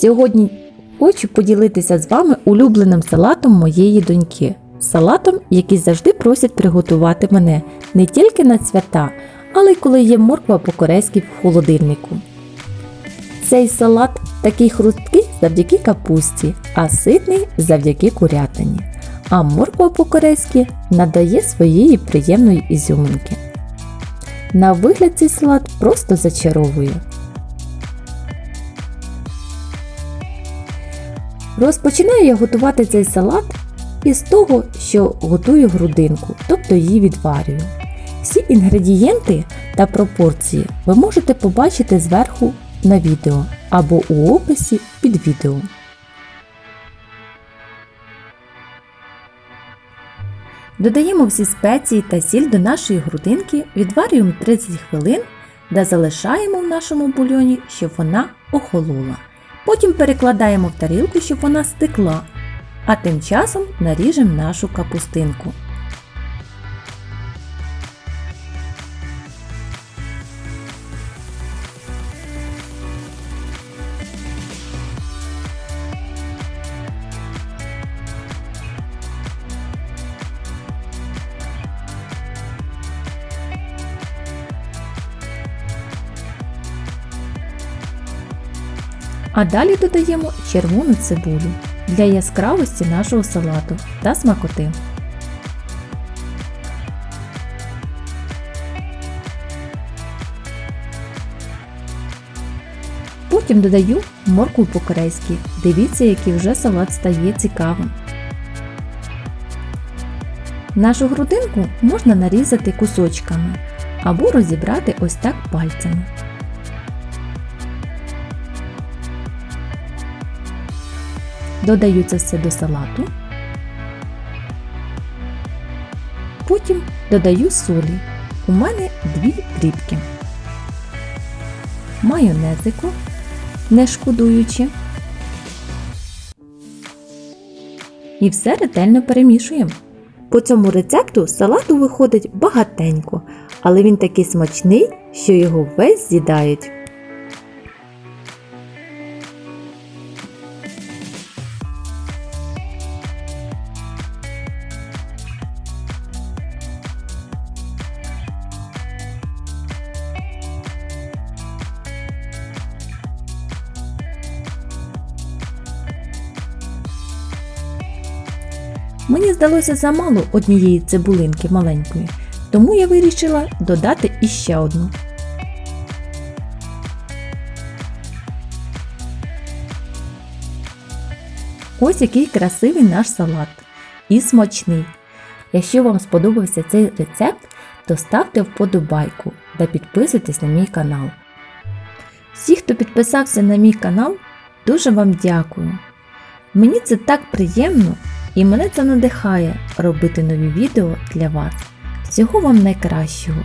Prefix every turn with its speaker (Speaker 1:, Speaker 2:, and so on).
Speaker 1: Сьогодні хочу поділитися з вами улюбленим салатом моєї доньки. Салатом, який завжди просять приготувати мене не тільки на свята, але й коли є морква по-корейськи в холодильнику. Цей салат такий хрусткий завдяки капусті, а ситний завдяки курятині. А морква по-корейськи надає своєї приємної ізюминки. На вигляд цей салат просто зачаровує. Розпочинаю я готувати цей салат із того, що готую грудинку, тобто її відварюю. Всі інгредієнти та пропорції ви можете побачити зверху на відео або у описі під відео. Додаємо всі спеції та сіль до нашої грудинки, відварюємо 30 хвилин та залишаємо в нашому бульйоні, щоб вона охолола. Потім перекладаємо в тарілку, щоб вона стекла, а тим часом наріжемо нашу капустинку. А далі додаємо червону цибулю для яскравості нашого салату та смакоти. Потім додаю моркву по-корейськи. Дивіться, який вже салат стає цікавим. Нашу грудинку можна нарізати кусочками або розібрати ось так пальцями. Додаю це все до салату. Потім додаю солі. У мене дві дрібки. Майонезику, не шкодуючи. І все ретельно перемішуємо. По цьому рецепту салату виходить багатенько, але він такий смачний, що його весь з'їдають. Мені здалося замало однієї цибулинки маленької, тому я вирішила додати іще одну. Ось який красивий наш салат і смачний. Якщо вам сподобався цей рецепт, то ставте вподобайку та підписуйтесь на мій канал. Всі, хто підписався на мій канал, дуже вам дякую. Мені це так приємно і мене це надихає робити нові відео для вас. Всього вам найкращого!